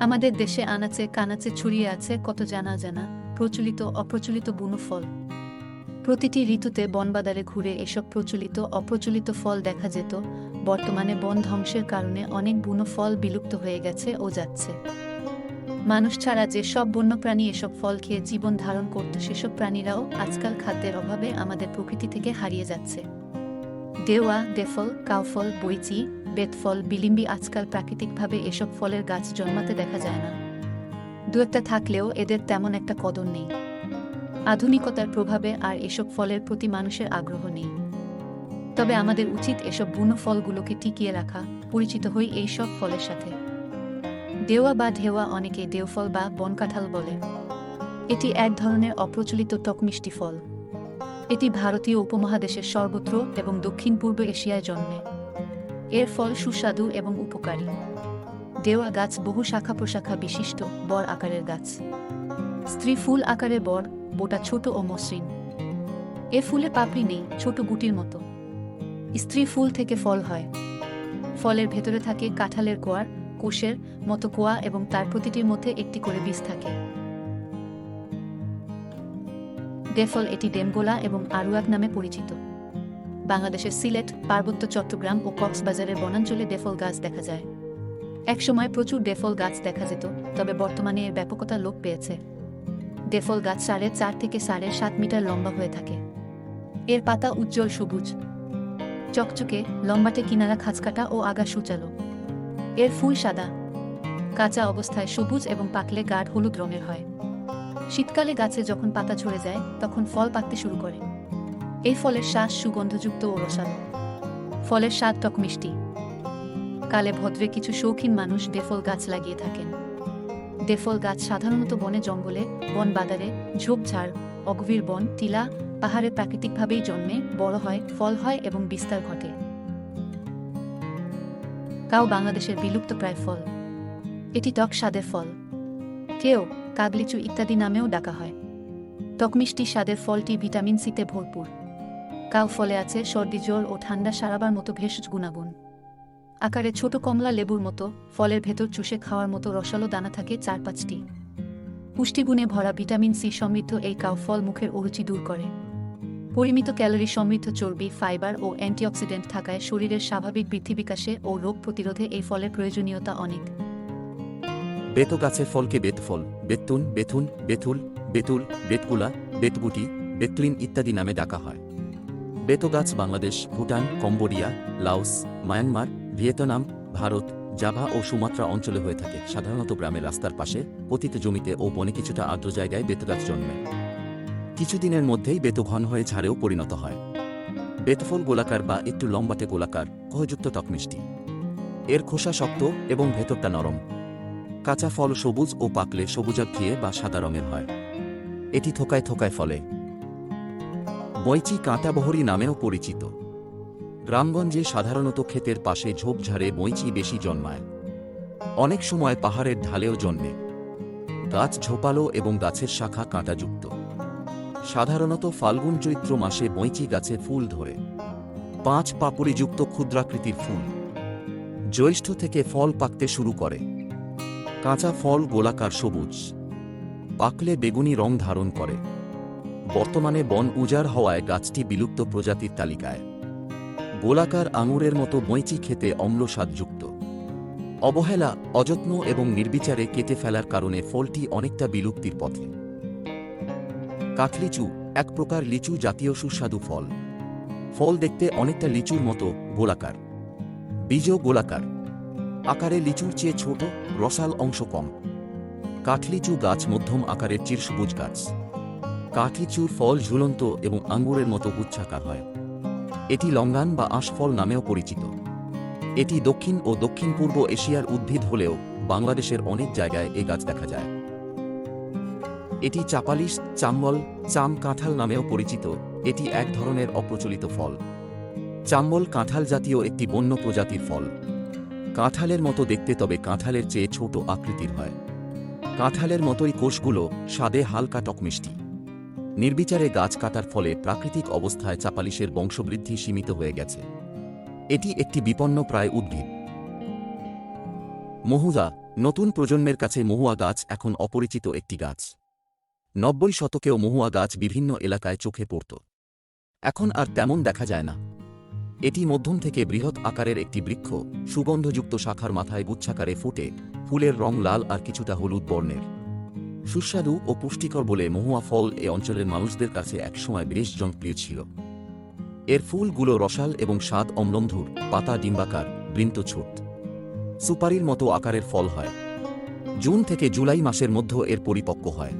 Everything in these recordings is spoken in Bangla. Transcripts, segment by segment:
আমাদের দেশে আনাচে কানাচে ছড়িয়ে আছে কত জানা জানা, প্রচলিত, অপ্রচলিত বুনো ফল। প্রতিটি ঋতুতে বনবাদারে ঘুরে এসব প্রচলিত, অপ্রচলিত ফল দেখা যেত। বর্তমানে বন ধ্বংসের কারণে অনেক বুনো ফল বিলুপ্ত হয়ে গেছে ও যাচ্ছে। মানুষ ছাড়া যে সব বন্যপ্রাণী এসব ফল খেয়ে জীবন ধারণ করত, সেসব প্রাণীরাও আজকাল খাদ্যের অভাবে আমাদের প্রকৃতি থেকে হারিয়ে যাচ্ছে। দেওয়া, দেফল, কাউফল বইচি বেতফল বিলিম্বি আজকাল প্রাকৃতিকভাবে এসব ফলের গাছ জন্মাতে দেখা যায় না। দু একটা থাকলেও এদের তেমন একটা কদর নেই। আধুনিকতার প্রভাবে আর এসব ফলের প্রতি মানুষের আগ্রহ নেই। তবে আমাদের উচিত এসব বুনো ফলগুলোকে টিকিয়ে রাখা, পরিচিত হই এই সব ফলের সাথে। দেওয়া বা ঢেওয়া অনেকে দেওফল বা বনকাঁঠাল বলে। এটি এক ধরনের অপ্রচলিত টকমিষ্টি ফল। এটি ভারতীয় উপমহাদেশের সর্বত্র এবং দক্ষিণ পূর্ব এশিয়ায় জন্মে। এর ফল সুস্বাদু এবং উপকারী। দেওয়া গাছ বহু শাখা প্রশাখা বিশিষ্ট, বর আকারের গাছ। স্ত্রী ফুল আকারের বর, বোটা ছোট ও মসৃণ। এ ফুলে পাপড়ি নেই, ছোট গুটির মতো। স্ত্রী ফুল থেকে ফল হয়। ফলের ভেতরে থাকে কাঁঠালের কোয়ার, কোষের মতো কোয়া এবং তার প্রতিটির মধ্যে একটি করে বীজ থাকে। ডেফল এটি ডেমগোলা এবং আরুয়াক নামে পরিচিত। বাংলাদেশের সিলেট, পার্বত্য চট্টগ্রাম ও কক্সবাজারের বনাঞ্চলে ডেফল গাছ দেখা যায়। একসময় প্রচুর ডেফল গাছ দেখা যেত, তবে বর্তমানে এর ব্যাপকতা লোপ পেয়েছে। ডেফল গাছ সাড়ে চার থেকে সাড়ে সাত মিটার লম্বা হয়ে থাকে। এর পাতা উজ্জ্বল সবুজ। চকচকে, লম্বাটে কিনারা খাঁচকাটা ও আগা সুচালো। এর ফুল সাদা। কাঁচা অবস্থায় সবুজ এবং পাকলে গাঢ় হলুদ রঙের হয়। শীতকালে গাছে যখন পাতা ঝরে যায়, তখন ফল পাকতে শুরু করে। এই ফলের শ্বাস সুগন্ধযুক্ত ও রসালো। ফলের স্বাদ টক মিষ্টি। কালে ভদ্রে কিছু শৌখিন মানুষ ডেফল গাছ লাগিয়ে থাকেন। ডেফল গাছ সাধারণত বনে জঙ্গলে, বন বাদারে, ঝোপঝাড়, অগভীর বন, টিলা, পাহাড়ে প্রাকৃতিকভাবেই জন্মে, বড় হয়, ফল হয় এবং বিস্তার ঘটে। কাউ বাংলাদেশের বিলুপ্ত প্রায় ফল। এটি টক স্বাদের ফল। কেউ কাগলিচু ইত্যাদি নামেও ডাকা হয়। টকমিষ্টি স্বাদের ফলটি ভিটামিন সিতে ভরপুর। কাউ ফলে আছে সর্দি, জ্বর ও ঠান্ডা সারাবার মতো ভেষজ গুণাগুণ। আকারে ছোট কমলা লেবুর মতো, ফলের ভেতর চুষে খাওয়ার মতো রসালো দানা থাকে চার পাঁচটি। পুষ্টিগুণে ভরা ভিটামিন সি সমৃদ্ধ এই কাউ ফল মুখের অরুচি দূর করে। পরিমিত ক্যালোরি সমৃদ্ধ চর্বি, ফাইবার ও অ্যান্টিঅক্সিডেন্ট থাকায় শরীরের স্বাভাবিক বৃদ্ধি বিকাশে ও রোগ প্রতিরোধে এই ফলের প্রয়োজনীয়তা অনেক। বেত গাছের ফলকে বেতফল বেতুন, বেথুন, বেথুল, বেতুল বেতকুলা বেতগুটি বেতলিন ইত্যাদি নামে ডাকা হয়। বেত গাছ Bangladesh, Bhutan, Cambodia, Laos, Myanmar, Vietnam, Bharat, Java ও সুমাত্রা অঞ্চলে হয়ে থাকে। সাধারণত গ্রামের রাস্তার পাশে পতিত জমিতে ও বনে কিছুটা আর্দ্র জায়গায় বেতগাছ জন্মে। কিছুদিনের মধ্যেই বেত ঘন হয়ে ঝাড়েও পরিণত হয়। বেতফল গোলাকার বা একটু লম্বাটে গোলাকার কহযুক্ত টকমিষ্টি এর খোসা শক্ত এবং ভেতরটা নরম। কাঁচা ফল সবুজ ও পাকলে সবুজাব ঘিয়ে বা সাদা রঙের হয়। এটি থোকায় থোকায় ফলে। বৈচি কাঁটাবহরি নামেও পরিচিত। গ্রামগঞ্জে সাধারণত ক্ষেতের পাশে ঝোপঝাড়ে বৈচি বেশি জন্মায়। অনেক সময় পাহাড়ের ঢালেও জন্মে। গাছ ঝোপালো এবং গাছের শাখা কাঁটাযুক্ত। সাধারণত ফাল্গুন চৈত্র মাসে বৈচি গাছে ফুল ধরে। পাঁচ পাপড়িযুক্ত ক্ষুদ্রাকৃতির ফুল। জ্যৈষ্ঠ থেকে ফল পাকতে শুরু করে। কাঁচা ফল গোলাকার সবুজ। পাকলে বেগুনি রং ধারণ করে। বর্তমানে বন উজাড় হওয়ায় গাছটি বিলুপ্ত প্রজাতির তালিকায়। গোলাকার আঙুরের মতো বৈচি খেতে অম্ল স্বাদযুক্ত অবহেলা, অযত্ন এবং নির্বিচারে কেটে ফেলার কারণে ফলটি অনেকটা বিলুপ্তির পথে। কাঠলিচু, এক প্রকার লিচু জাতীয় সুস্বাদু ফল। ফল দেখতে অনেকটা লিচুর মতো গোলাকার। বীজও গোলাকার। আকারে লিচুর চেয়ে ছোট, রসাল অংশ কম। কাঠলিচু গাছ মধ্যম আকারের চিরসবুজ গাছ। কাঠলিচুর ফল ঝুলন্ত এবং আঙ্গুরের মতো উচ্ছাকার হয়। এটি লঙ্গান বা আঁশফল নামেও পরিচিত। এটি দক্ষিণ ও দক্ষিণ পূর্ব এশিয়ার উদ্ভিদ হলেও বাংলাদেশের অনেক জায়গায় এ গাছ দেখা যায়। এটি চাপালিশ, চাম্বল, চাম কাঁঠাল নামেও পরিচিত। এটি এক ধরনের অপ্রচলিত ফল। চাম্বল কাঁঠাল জাতীয় একটি বন্য প্রজাতির ফল। কাঁঠালের মতো দেখতে তবে কাঁঠালের চেয়ে ছোট আকৃতির হয়। কাঁঠালের মতোই কোষগুলো স্বাদে হালকা টকমিষ্টি। নির্বিচারে গাছ কাটার ফলে প্রাকৃতিক অবস্থায় চাপালিশের বংশবৃদ্ধি সীমিত হয়ে গেছে। এটি একটি বিপন্ন প্রায় উদ্ভিদ। মহুয়া, নতুন প্রজন্মের কাছে মহুয়া গাছ এখন অপরিচিত একটি গাছ। নব্বই শতকেও মহুয়া গাছ বিভিন্ন এলাকায় চোখে পড়ত। এখন আর তেমন দেখা যায় না। এটি মধ্যম থেকে বৃহৎ আকারের একটি বৃক্ষ, সুগন্ধযুক্ত শাখার মাথায় গুচ্ছাকারে ফুটে, ফুলের রং লাল আর কিছুটা হলুদ বর্ণের। সুস্বাদু ও পুষ্টিকর বলে মহুয়া ফল এ অঞ্চলের মানুষদের কাছে একসময় বেশ জনপ্রিয় ছিল। এর ফুলগুলো রসাল এবং স্বাদ অম্লন্ধুর, পাতা ডিম্বাকার, বৃন্ত ছোট। সুপারির মতো আকারের ফল হয়। জুন থেকে জুলাই মাসের মধ্যে এর পরিপক্ক হয়।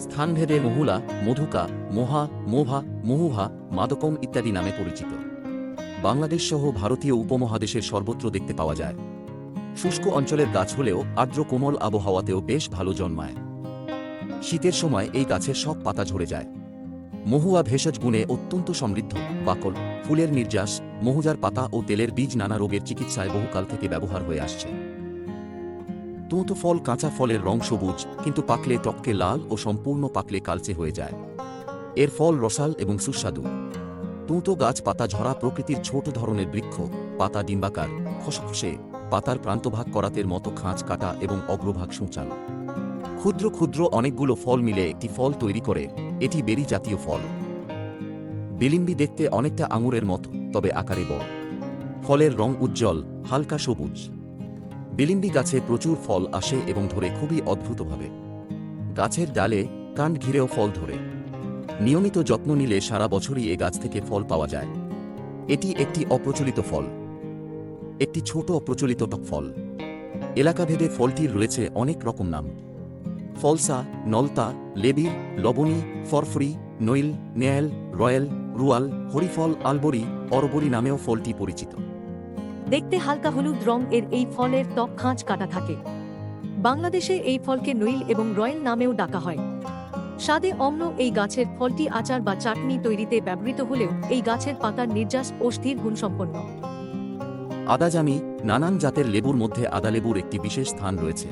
স্থানভেদে মহুলা, মধুকা, মোহা, মোভা মহুভা মাদকম ইত্যাদি নামে পরিচিত। বাংলাদেশ সহ ভারতীয় উপমহাদেশের সর্বত্র দেখতে পাওয়া যায়। শুষ্ক অঞ্চলের গাছ হলেও আর্দ্র কোমল আবহাওয়াতেও বেশ ভালো জন্মায়। শীতের সময় এই গাছের সব পাতা ঝরে যায়। মহুয়া ভেষজ গুণে অত্যন্ত সমৃদ্ধ, বাকল, ফুলের নির্যাস, মহুজার পাতা ও তেলের বীজ নানা রোগের চিকিৎসায় বহুকাল থেকে ব্যবহার হয়ে আসছে। তুঁতো ফল কাঁচা ফলের রং সবুজ, কিন্তু পাকলে টককে লাল ও সম্পূর্ণ পাকলে কালচে হয়ে যায়। এর ফল রসাল এবং সুস্বাদু। তুঁতো গাছ পাতা ঝরা প্রকৃতির ছোট ধরনের বৃক্ষ, পাতা ডিম্বাকার, খসখসে, পাতার প্রান্তভাগ করাতের মতো খাঁজ কাটা এবং অগ্রভাগ সূচাল। ক্ষুদ্র ক্ষুদ্র অনেকগুলো ফল মিলে একটি ফল তৈরি করে, এটি বেরি জাতীয় ফল। বিলিম্বি দেখতে অনেকটা আঙুরের মতো, তবে আকারে বড়। ফলের রং উজ্জ্বল, হালকা সবুজ। বিলিম্বি গাছে প্রচুর ফল আসে এবং ধরে খুবই অদ্ভুতভাবে। গাছের ডালে কাণ্ড ঘিরেও ফল ধরে। নিয়মিত যত্ন নিলে সারা বছরই এ গাছ থেকে ফল পাওয়া যায়। এটি একটি অপ্রচলিত ফল। একটি ছোট অপ্রচলিত ফল। এলাকাভেদে ফলটির রয়েছে অনেক রকম নাম। ফলসা, নলতা, লেবির, লবণী, ফরফরি নইল নেয়াল রয়্যাল রুয়াল, হরিফল, আলবরি, অরবরি নামেও ফলটি পরিচিত। দেখতে হালকা হলুদ রং এর এই ফলের ত্বক খাঁজ কাটা থাকে। বাংলাদেশে এই ফলকে নইল এবং রয়েল নামেও ডাকা হয়। স্বাদে অম্ল এই গাছের ফলটি আচার বা চাটনি তৈরিতে ব্যবহৃত হলেও এই গাছের পাতার নির্যাস ও স্থির গুণসম্পন্ন। আদাজামি নানান জাতের লেবুর মধ্যে আদালেবুর একটি বিশেষ স্থান রয়েছে।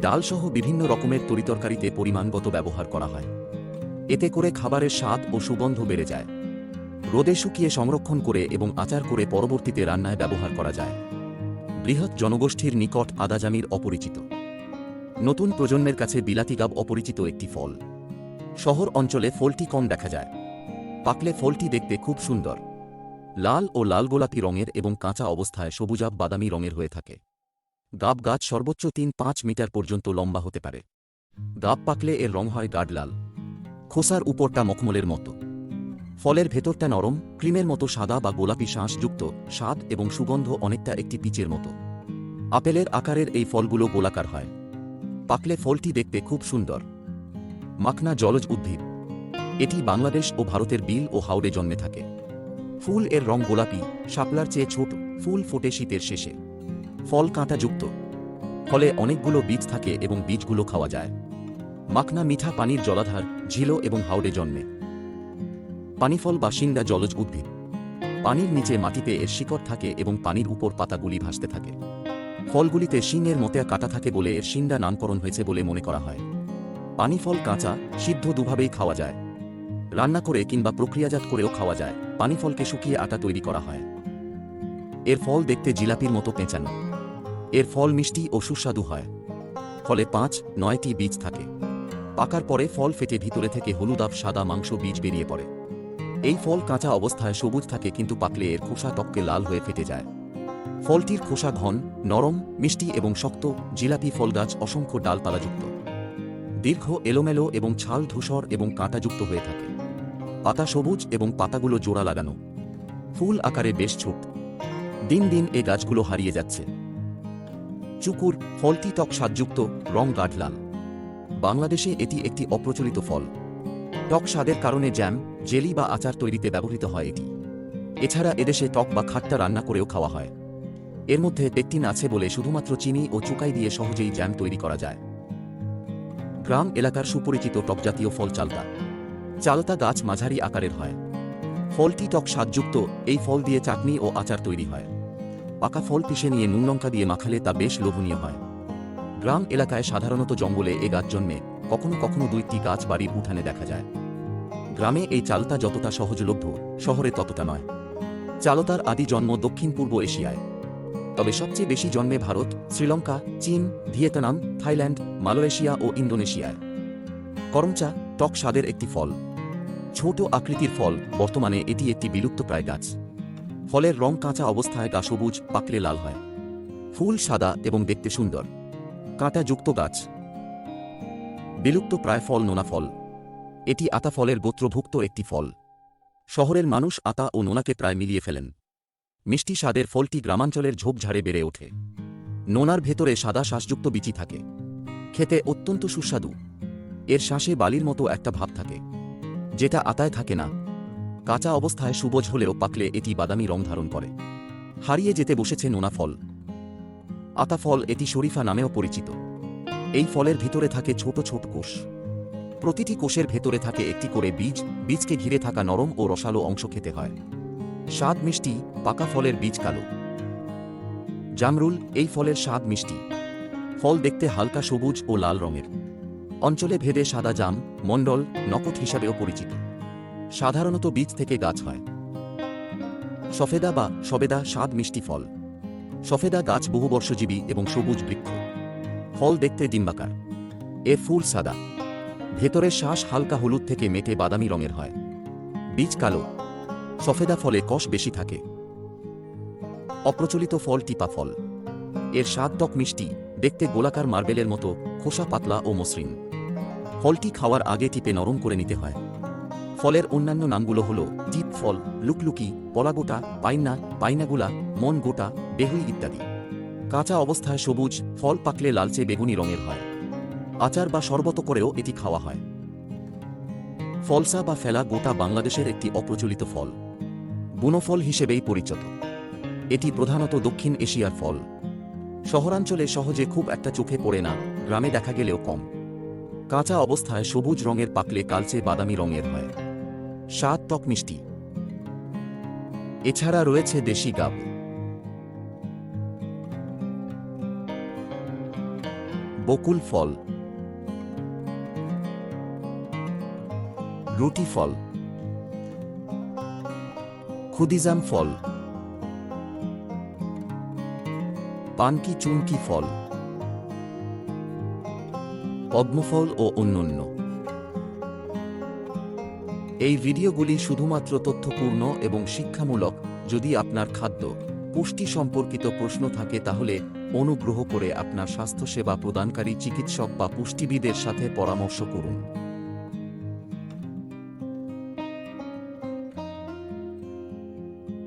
ডালসহ বিভিন্ন রকমের তরিতরকারিতে পরিমাণগত ব্যবহার করা হয়। এতে করে খাবারের স্বাদ ও সুগন্ধ বেড়ে যায়। রোদে শুকিয়ে সংরক্ষণ করে এবং আচার করে পরবর্তীতে রান্নায় ব্যবহার করা যায়। বৃহৎ জনগোষ্ঠীর নিকট আদাজামির অপরিচিত। নতুন প্রজন্মের কাছে বিলাতি গাব অপরিচিত একটি ফল। শহর অঞ্চলে ফলটি কম দেখা যায়। পাকলে ফলটি দেখতে খুব সুন্দর। লাল ও লাল গোলাপি রঙের এবং কাঁচা অবস্থায় সবুজাব বাদামি রঙের হয়ে থাকে। গাব গাছ সর্বোচ্চ তিন পাঁচ মিটার পর্যন্ত লম্বা হতে পারে। গাব পাকলে এর রং হয় গাঢ় লাল। খোসার উপরটা মখমলের মতো। ফলের ভেতরটা নরম, ক্রিমের মতো সাদা বা গোলাপি শাঁসযুক্ত স্বাদ এবং সুগন্ধ অনেকটা একটি পিচের মতো। আপেলের আকারের এই ফলগুলো গোলাকার হয়। পাকলে ফলটি দেখতে খুব সুন্দর। মাখনা জলজ উদ্ভিদ। এটি বাংলাদেশ ও ভারতের বিল ও হাওড়ে জন্মে থাকে। ফুল এর রং গোলাপি, শাপলার চেয়ে ছোট, ফুল ফোটে শীতের শেষে। ফল কাঁটাযুক্ত ফলে অনেকগুলো বীজ থাকে এবং বীজগুলো খাওয়া যায়। মাখনা মিঠা পানির জলাধার, ঝিলো এবং হাওড়ে জন্মে। পানিফল বা শিন্ডা জলজ উদ্ভিদ। পানির নিচে মাটিতে এর শিকড় থাকে এবং পানির উপর পাতাগুলি ভাসতে থাকে। ফলগুলিতে শিংয়ের মতে কাটা থাকে বলে এর শিন্ডা নামকরণ হয়েছে বলে মনে করা হয়। পানিফল কাঁচা, সিদ্ধ দুভাবেই খাওয়া যায়। রান্না করে কিংবা প্রক্রিয়াজাত করেও খাওয়া যায়। পানিফলকে শুকিয়ে আটা তৈরি করা হয়। এর ফল দেখতে জিলাপির মতো পেঁচানো। এর ফল মিষ্টি ও সুস্বাদু হয়। ফলে পাঁচ, নয়টি বীজ থাকে। পাকার পরে ফল ফেটে ভিতরে থেকে হলুদাব সাদা মাংস বীজ বেরিয়ে পড়ে। এই ফল কাঁচা অবস্থায় সবুজ থাকে কিন্তু পাকলে এর খোসা টককে লাল হয়ে ফেটে যায়। ফলটির খোসা ঘন, নরম, মিষ্টি এবং শক্ত জিলাপি ফল গাছ অসংখ্য ডালপালাযুক্ত। দীর্ঘ, এলোমেলো এবং ছাল ধূসর এবং কাঁটাযুক্ত হয়ে থাকে। পাতা সবুজ এবং পাতাগুলো জোড়া লাগানো। ফুল আকারে বেশ ছোট। দিন দিন এ গাছগুলো হারিয়ে যাচ্ছে। চুকুর ফলটি টক স্বাদযুক্ত, রং গাঢ় লাল। বাংলাদেশে এটি একটি অপ্রচলিত ফল। টক স্বাদের কারণে জ্যাম, জেলি বা আচার তৈরিতে ব্যবহৃত হয় এটি। এছাড়া এদেশে টক বা খাট্টা রান্না করেও খাওয়া হয়। এর মধ্যে পেকটিন আছে বলে শুধুমাত্র চিনি ও চুকাই দিয়ে সহজেই জ্যাম তৈরি করা যায়। গ্রাম এলাকার সুপরিচিত টকজাতীয় ফল চালতা। চালতা গাছ মাঝারি আকারের হয়। ফলটি টক স্বাদযুক্ত, এই ফল দিয়ে চাটনি ও আচার তৈরি হয়। পাকা ফল পিষে নিয়ে নুন লঙ্কা দিয়ে মাখালে তা বেশ লোভনীয় হয়। গ্রাম এলাকায় সাধারণত জঙ্গলে এ গাছ জন্মে, কখনো কখনো দুইটি গাছ বাড়ির উঠানে দেখা যায়। গ্রামে এই চালতা যতটা সহজলভ্য, শহরে ততটা নয়। চালতার আদি জন্ম দক্ষিণ পূর্ব এশিয়ায়। তবে সবচেয়ে বেশি জন্মে ভারত, শ্রীলঙ্কা, চীন, ভিয়েতনাম, থাইল্যান্ড, মালয়েশিয়া ও ইন্দোনেশিয়ায়। করমচা টক স্বাদের একটি ফল। ছোট আকৃতির ফল বর্তমানে এটি একটি বিলুপ্তপ্রায় গাছ। ফলের রং কাঁচা অবস্থায় গা সবুজ, পাকলে লাল হয়। ফুল সাদা এবং দেখতে সুন্দর। কাঁটাযুক্ত গাছ। বিলুপ্ত প্রায় ফল নোনা ফল। এটি আতা ফলের গোত্রভুক্ত একটি ফল। শহরের মানুষ আতা ও নোনাকে প্রায় মিলিয়ে ফেলেন। মিষ্টি স্বাদের ফলটি গ্রামাঞ্চলের ঝোপঝাড়ে বেড়ে ওঠে। নোনার ভেতরে সাদা শ্বাসযুক্ত বিচি থাকে। খেতে অত্যন্ত সুস্বাদু। এর শ্বাসে বালির মতো একটা ভাব থাকে, যেটা আতায় থাকে না। কাঁচা অবস্থায় সুবজ হলেও পাকলে এটি বাদামি রং ধারণ করে। হারিয়ে যেতে বসেছে নোনা ফল। আতা ফল এটি শরীফা নামেও পরিচিত। এই ফলের ভিতরে থাকে ছোট ছোট কোষ। প্রতিটি কোষের ভেতরে থাকে একটি করে বীজ। বীজকে ঘিরে থাকা নরম ও রসালো অংশ খেতে হয়। স্বাদ মিষ্টি, পাকা ফলের বীজ কালো। জামরুল, এই ফলের স্বাদ মিষ্টি। ফল দেখতে হালকা সবুজ ও লাল রঙের। অঞ্চলে ভেদে সাদা জাম, মণ্ডল, নকট হিসাবেও পরিচিত। সাধারণত বীজ থেকে গাছ হয়। সফেদা বা সবেদা স্বাদ মিষ্টি ফল। সফেদা গাছ বহুবর্ষজীবী এবং সবুজ বৃক্ষ। ফল দেখতে ডিম্বাকার। এ ফুল সাদা। ভেতরের শ্বাস হালকা হলুদ থেকে মেটে বাদামি রঙের হয়। বীজ কালো। সফেদা ফলে কষ বেশি থাকে। অপ্রচলিত ফল টিপা ফল। এর স্বাদ টক মিষ্টি, দেখতে গোলাকার মার্বেলের মতো, খোসা পাতলা ও মসৃণ। ফলটি খাওয়ার আগে টিপে নরম করে নিতে হয়। ফলের অন্যান্য নামগুলো হল টিপ ফল, লুকলুকি, পলাগোটা, পাইনা, পাইনাগুলা মন গোটা বেহুই ইত্যাদি। কাঁচা অবস্থায় সবুজ, ফল পাকলে লালচে বেগুনি রঙের হয়। আচার বা শরবত করেও এটি খাওয়া হয়। ফলসা বা ফেলা গোটা বাংলাদেশের একটি অপ্রচলিত ফল। বুনোফল হিসেবেই পরিচিত। এটি প্রধানত দক্ষিণ এশিয়ার ফল। শহরাঞ্চলে সহজে খুব একটা চোখে পড়ে না, গ্রামে দেখা গেলেও কম। কাঁচা অবস্থায় সবুজ রঙের পাকলে কালচে বাদামি রঙের হয়। স্বাদ টক মিষ্টি। এছাড়া রয়েছে দেশি গাব। বকুল ফল। রুটি ফল। খুদিজাম ফল। পানকি চুনকি ফল। পদ্মফল ও অন্যান্য। এই ভিডিওগুলি শুধুমাত্র তথ্যপূর্ণ এবং শিক্ষামূলক। যদি আপনার খাদ্য পুষ্টি সম্পর্কিত প্রশ্ন থাকে, তাহলে অনুগ্রহ করে আপনার স্বাস্থ্যসেবা প্রদানকারী চিকিৎসক বা পুষ্টিবিদের সাথে পরামর্শ করুন।